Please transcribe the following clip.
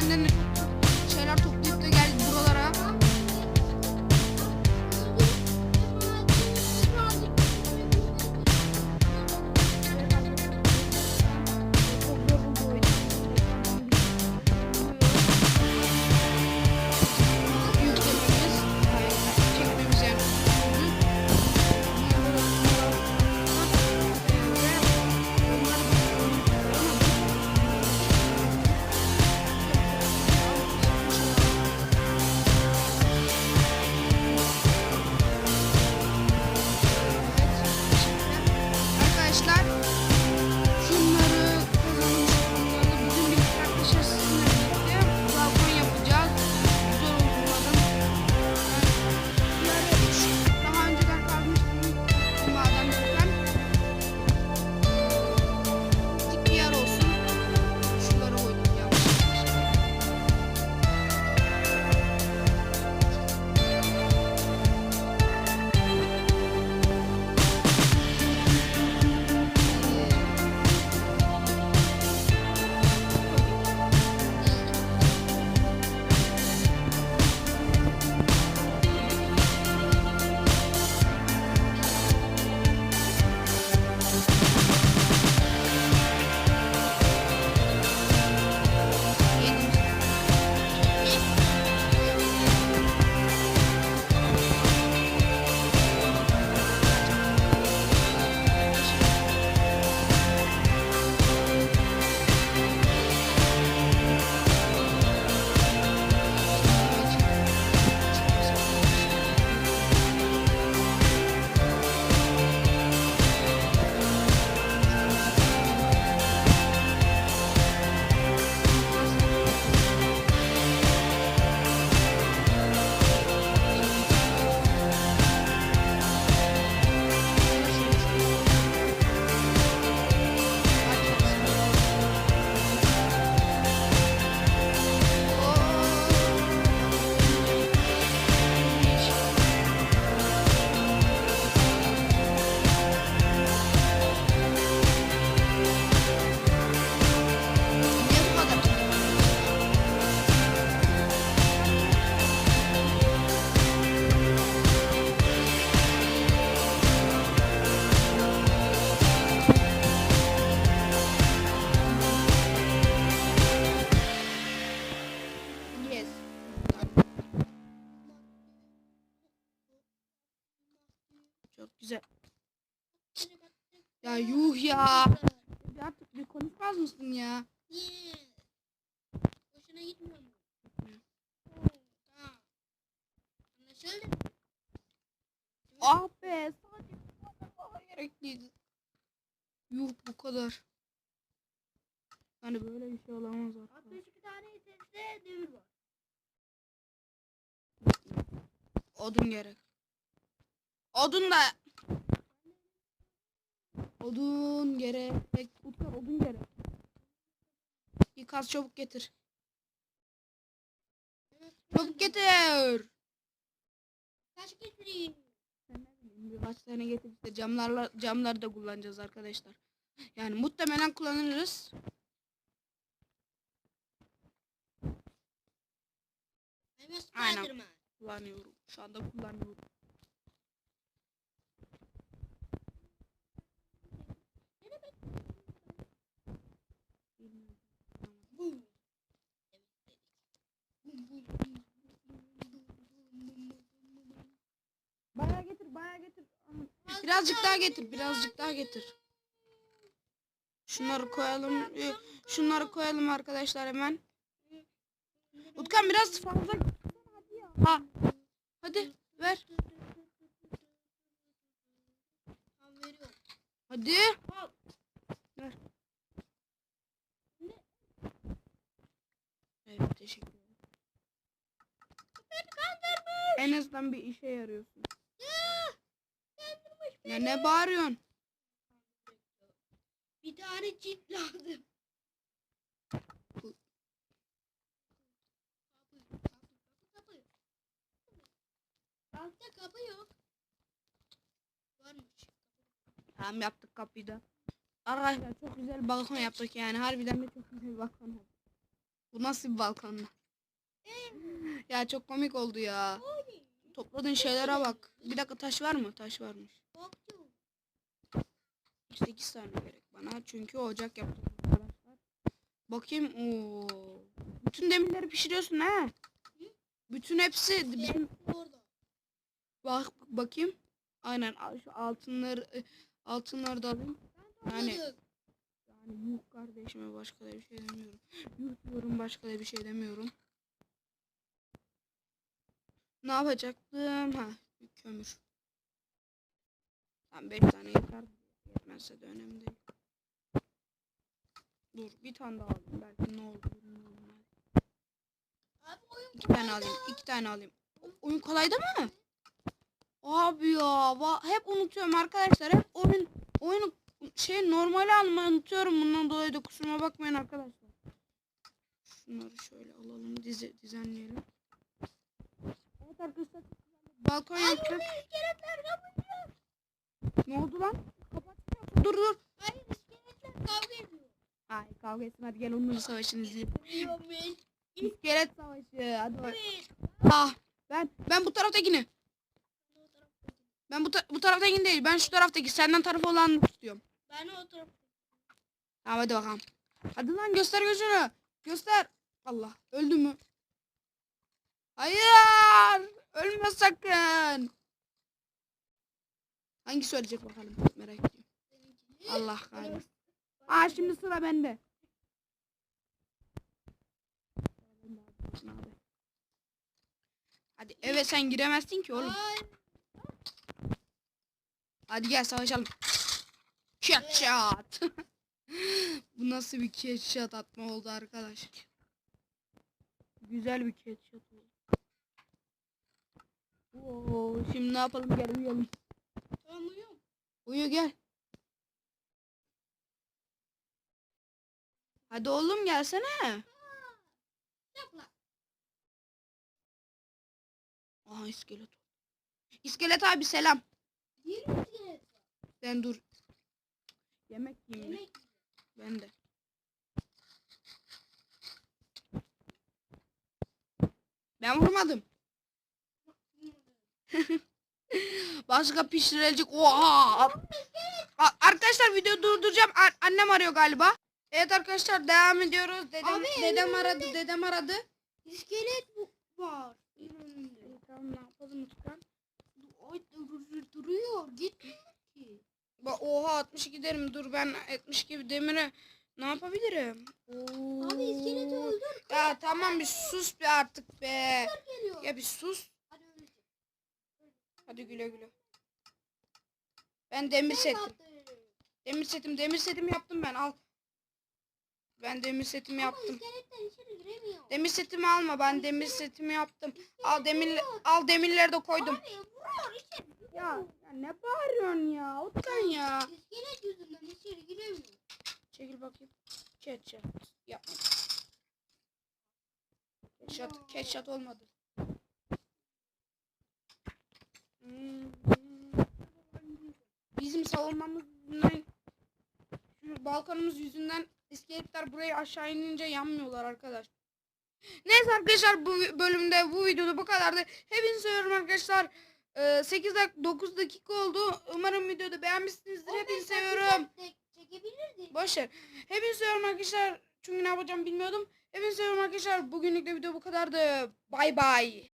balkon şey, abi Ya yuh ya. Bir Artık bir konuşmaz mısın ya? Niye? Boşuna gitmiyor mu? Anlaşıldı. Ah be sadece bu kadar gerekliydi. Yuh bu kadar. Hani böyle bir şey olamaz arkadaşlar. 62 tane sesle demir var. Odun gerek. Odun da. Odun gerek. Utkan odun gerek. Bir kaz çabuk getir. Çabuk getir. Kaç getireyim? Birkaç tane getir işte camlarla camları da kullanacağız arkadaşlar. Yani muhtemelen kullanırız. Aynen. Kullanıyorum. Şu anda kullanıyorum. Birazcık daha getir, birazcık daha getir. Şunları koyalım. Şunları koyalım arkadaşlar hemen. Utkan biraz fazla. Ha. Hadi ver. Hadi. Ver. Evet teşekkür ederim. En azından bir işe yarıyorsun. Ya ne bağırıyorsun? Bir tane çift lazım. Bu- Kapı, kapı, kapı, kapı. Altta kapı yok. Varmış. Tamam yaptık kapıyı da. Arkadaşlar çok güzel balkon yaptık yani. Harbiden de çok güzel balkon yaptık. Bu nasıl bir balkon lan? ya çok komik oldu ya. Topladığın şeylere bak. Bir dakika taş var mı? Taş varmış. Baktım. 8 tane gerek bana. Çünkü ocak yaptık arkadaşlar. Bakayım. Oo. Bütün demirleri pişiriyorsun ha. Bütün hepsi. Bütün... Hepsi orada. Bak bakayım. Aynen al şu altınları e, altınları da alayım. Yani-. Yani yuh kardeşime başka da bir şey demiyorum. Yuh diyorum başka da bir şey demiyorum. Ne yapacaktım? Ha, kömür. Tam 5 tane yeter. Yetmezse de önemli değil. Dur bir tane daha alayım. Belki ne olur. Abi oyun İki tane alayım. iki tane alayım. Oyun kolayda mı? Abi ya hep unutuyorum arkadaşlar. Hep oyun oyunu şey normali almayı unutuyorum. Bundan dolayı da kusuruma bakmayın arkadaşlar. Şunları şöyle alalım. Dizi, düzenleyelim. Evet arkadaşlar. Balkon yapacağız. Ne oldu lan? Kapat. Dur dur. Hayır iskeletler kavga ediyor. Ay kavga etsin hadi gel onların savaşını izleyelim. İskelet savaşı. Hadi bak. Ah ben ben bu taraftakini. Ben bu, ta- bu taraftakini değil. Ben şu taraftaki senden tarafı olanı istiyorum. Ben o taraftayım. Tamam hadi bakalım. Hadi lan göster gözünü. Göster. Allah öldü mü? Hayır. Ölme sakın. Hangisi ölecek bakalım. Merak ediyorum. Allah kahretsin. Aa şimdi sıra bende. Hadi eve sen giremezsin ki oğlum. Hadi gel savaşalım. Headshot. Bu nasıl bir headshot atma oldu arkadaş. Güzel bir headshot oldu. Oo, şimdi ne yapalım gel uyuyalım. Tamam uyuyorum. Uyu gel. Hadi oğlum gelsene. Yap lan. Aha iskelet. İskelet abi selam. İskelet. Sen dur. Yemek yiyeyim. Yemek. Ben de. Ben vurmadım. Başka pişirilecek. Oha! Arkadaşlar video durduracağım. A- annem arıyor galiba. Evet arkadaşlar devam ediyoruz. Dedem, Abi, dedem aradı. Dedem aradı. İskelet var. Tamam ne yapalım lütfen. Duruyor. Gitmiyor ki. Oha 62 derim. Dur ben 62 demire ne yapabilirim? Abi iskeleti Oo. öldür. Ya tamam bir sus bir artık be. Ya bir sus. Hadi güle güle. Ben demir setim. Demir setim, demir setim yaptım ben al. Ben demir setimi yaptım. Demir setimi alma ben demir setimi yaptım. Al demir al demirleri de koydum. Ya, ya ne bağırıyorsun ya? Otan ya. İskelet yüzünden içeri giremiyor. Çekil bakayım. Ketçap. Yapma. Ketçap, ketçap olmadı. Hmm. Bizim savunmamız yüzünden şu balkonumuz yüzünden iskeletler buraya aşağı inince yanmıyorlar arkadaş. Neyse arkadaşlar bu bölümde bu videoda bu kadardı. Hepinizi seviyorum arkadaşlar. Ee, 8 dakika 9 dakika oldu. Umarım videoda beğenmişsinizdir. Hepinizi seviyorum. Boşver. Hepinizi seviyorum arkadaşlar. Çünkü ne yapacağım bilmiyordum. Hepinizi seviyorum arkadaşlar. Bugünlük de video bu kadardı. Bay bay.